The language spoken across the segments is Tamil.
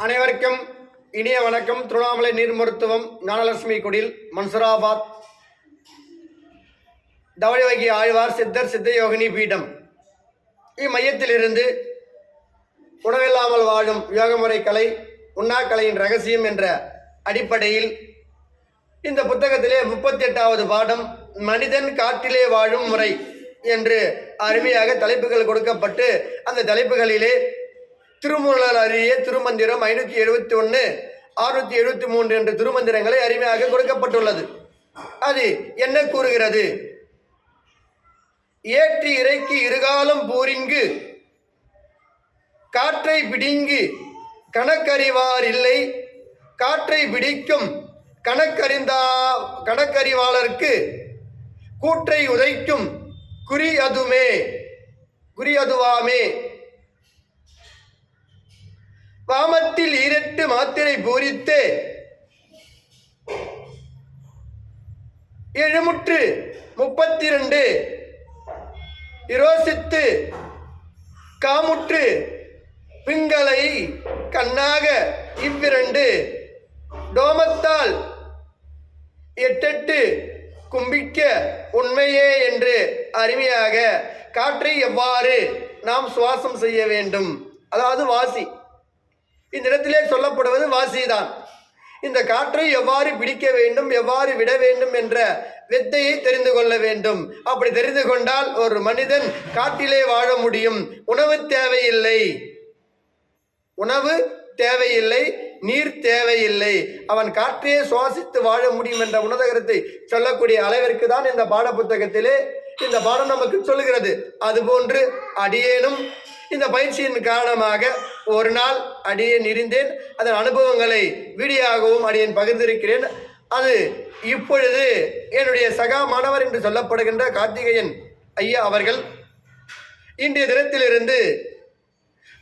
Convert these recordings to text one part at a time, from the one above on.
அனைவருக்கும் இனிய வணக்கம். திருவண்ணாமலை நீர் மருத்துவம் ஞானலட்சுமி குடில் மன்சராபாத். தவழிவகி ஆழ்வார் சித்தர் சித்த யோகினி பீடம். இம்மையத்திலிருந்து உணவில்லாமல் வாழும் யோகமுறை கலை உண்ணாக்கலையின் ரகசியம் என்ற அடிப்படையில் இந்த புத்தகத்திலே முப்பத்தி எட்டாவது பாடம் மனிதன் காட்டிலே வாழும் முறை என்று அருமையாக தலைப்புகள் கொடுக்கப்பட்டு அந்த தலைப்புகளிலே திருமூலர் அறிய திருமந்திரம் ஐநூற்றி எழுபத்தி ஒன்று அறுநூத்தி எழுபத்தி மூன்று என்ற திருமந்திரங்களை அருமையாக கொடுக்கப்பட்டுள்ளது. அது என்ன கூறுகிறது? ஏற்றி இறைக்கு இருகாலம் பூரிங்கு காற்றை பிடிங்கு கணக்கறிவார் இல்லை காற்றை பிடிக்கும் கணக்கறிந்தா கணக்கறிவாளருக்கு கூற்றை உதைக்கும் குறி அதுமே குறி அதுவாமே. பாமத்தில் ஈரட்டு மாத்திரை பூரித்து எழுமுற்று முப்பத்தி ரெண்டு இரோசித்து காமுற்று பிங்களை கண்ணாக இவ்விரண்டு. டோமத்தால் எட்டெட்டு கும்பிக்க உண்மையே என்று அருமையாக. காற்றை எவ்வாறு நாம் சுவாசம் செய்ய வேண்டும்? அதாவது வாசி. இந்த இடத்திலே சொல்லப்படுவது வாசிதான். இந்த காற்றை எவ்வாறு பிடிக்க வேண்டும் எவ்வாறு விட வேண்டும் என்ற வித்தையை தெரிந்து கொள்ள வேண்டும். அப்படி தெரிந்து கொண்டால் ஒரு மனிதன் காட்டிலே வாழ முடியும். உணவு தேவையில்லை. உணவு தேவையில்லை நீர் தேவையில்லை. அவன் காற்றையே சுவாசித்து வாழ முடியும் என்ற உணதகரத்தை சொல்லக்கூடிய அளவிற்கு தான் இந்த பாட புத்தகத்திலே இந்த பாடம் நமக்கு சொல்லுகிறது. அதுபோன்று அடியேனும் இந்த பயிற்சியின் காரணமாக ஒரு நாள் அடியேன் இருந்தேன் அதன் அனுபவங்களை வீடியோவாகவும் அடியேன் பகிர்ந்திருக்கிறேன். அது இப்பொழுது என்னுடைய சகா மாணவர் என்று சொல்லப்படுகின்ற கார்த்திகேயன் ஐயா அவர்கள் இன்றைய தினத்திலிருந்து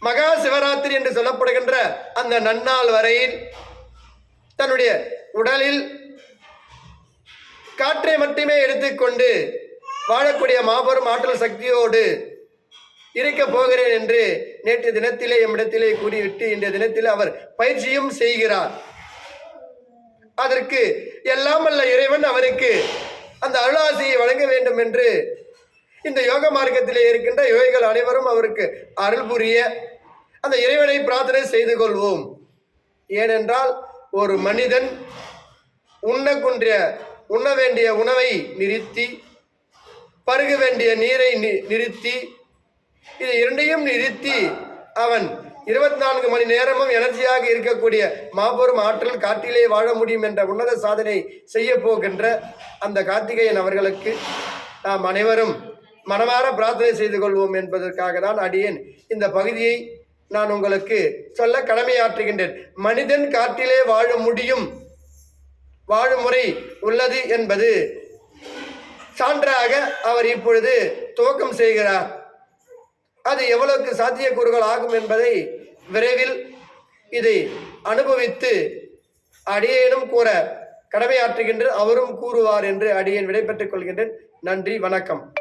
மகா சிவராத்திரி என்று சொல்லப்படுகின்ற அந்த நன்னாள் வரையில் தன்னுடைய உடலில் காற்றை மட்டுமே எடுத்துக்கொண்டு வாழக்கூடிய மாபெரும் ஆற்றல் சக்தியோடு இருக்கப் போகிறேன் என்று நேற்று தினத்திலே எம்மிடத்திலே கூறிவிட்டு இன்றைய தினத்தில் அவர் பயிற்சியும் செய்கிறார். அதற்கு எல்லாம் அல்ல இறைவன் அவருக்கு அந்த அருளாசியை வழங்க வேண்டும் என்று இந்த யோக மார்க்கத்திலே இருக்கின்ற யோகிகள் அனைவரும் அவருக்கு அருள் புரிய அந்த இறைவனை பிரார்த்தனை செய்து கொள்வோம். ஏனென்றால் ஒரு மனிதன் உண்ணக்குன்றிய உண்ண வேண்டிய உணவை நிறுத்தி பருக வேண்டிய நீரை நி- நிறுத்தி இது இரண்டையும் நிறுத்தி அவன் இருபத்தி நான்கு மணி நேரமும் எனர்ஜியாக இருக்கக்கூடிய மாபெரும் ஆற்றல் காட்டிலே வாழ முடியும் என்ற உன்னத சாதனை செய்ய போகின்ற அந்த கார்த்திகேயன் அவர்களுக்கு நாம் அனைவரும் மனமார பிரார்த்தனை செய்து கொள்வோம் என்பதற்காக தான் அடியேன் இந்த பகுதியை நான் உங்களுக்கு சொல்ல கடமையாற்றுகின்றேன். மனிதன் காட்டிலே வாழ முடியும் வாழும் முறை உள்ளது என்பது சான்றாக அவர் இப்பொழுது துவக்கம் செய்கிறார். அது எவ்வளவுக்கு சாத்தியக்கூறுகள் ஆகும் என்பதை விரைவில் இதை அனுபவித்து அடியேனும் கூற கடமையாற்றுகின்ற அவரும் கூறுவார் என்று அடியேன் விடைபெற்றுக் கொள்கின்றேன். நன்றி வணக்கம்.